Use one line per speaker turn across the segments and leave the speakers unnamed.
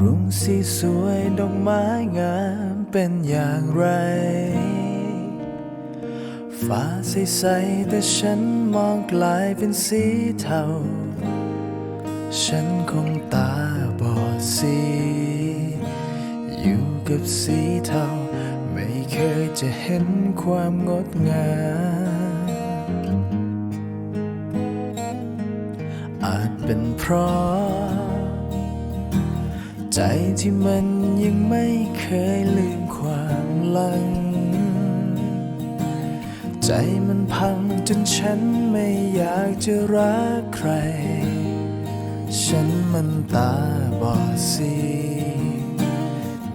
รุ้งสวยดอกไม้งามเป็นอย่างไร ฟ้าใสๆแต่ฉันมองกลายเป็นสีเทา ฉันคงตาบอดสี อยู่กับสีเทา ไม่เคยจะเห็นความงดงามอาจเป็นเพราะ ใจที่มันยังไม่เคยลืมความหลัง ใจมันพังจนฉันไม่อยากจะรักใคร ฉันมันตาบอดสี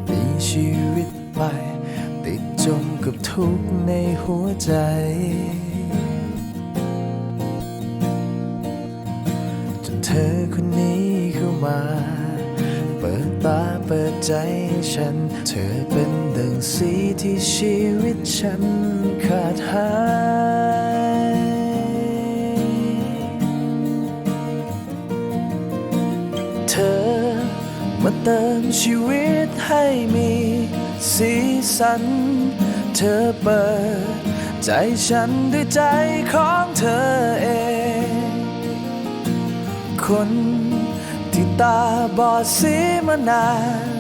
มีชีวิตไป ติดจมกับทุกข์ในหัวใจจนเธอคนนี้เข้ามา เปิดใจฉัน เธอเป็นดังสีที่ชีวิตฉันขาดหายเธอมาเติมชีวิตให้มีสีสัน เธอเปิด ใจฉันด้วยใจของเธอเอง คน ตาบอดสีมานาน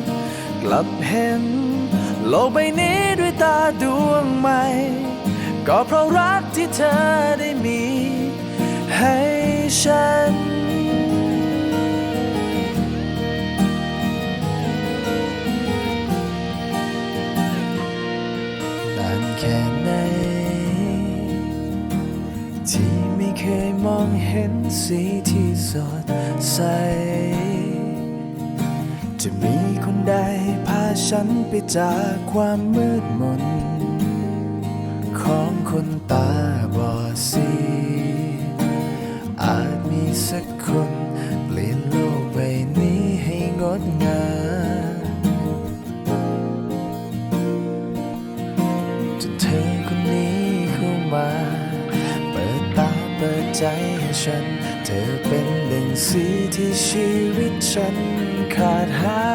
กลับเห็น โลกใบนี้ด้วยตาดวงใหม่ ก็เพราะรักที่เธอได้มี ให้ฉัน นานแค่ไหน ที่ไม่เคยมองเห็นสีที่สดใส จะมีคนใดพาฉันไปจากความมืดมน ของคนตาบอด ปิดใจให้ฉัน เธอเป็นดังสีที่ชีวิตฉันขาดหา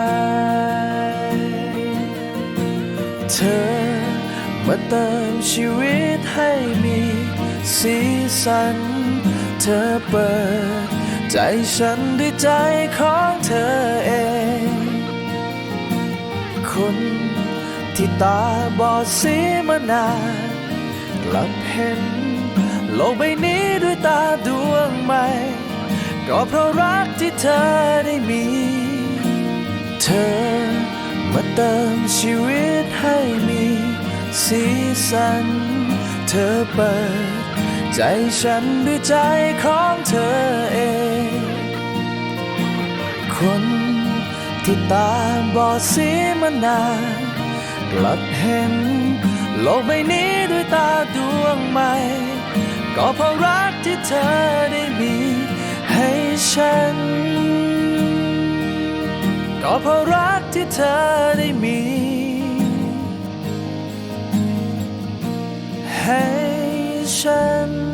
ย เธอมาเติมชีวิตให้มีสีสัน เธอเปิดใจฉันด้วยใจของเธอเอง คนที่ตาบอดสีมานานกลับเห็น โลกใบนี้ด้วยตาดวงใหม่ ก็เพราะรักที่เธอได้มี เธอมาเติมชีวิตให้มีสีสัน เธอเปิด ใจฉันด้วยใจของเธอเอง คนที่ตาบอดสีมานานกลับเห็นโลกใบนี้ด้วยตาดวงใหม่ ก็เพราะรักที่เธอได้มีให้ฉัน ก็เพราะรักที่เธอได้มี ให้ฉัน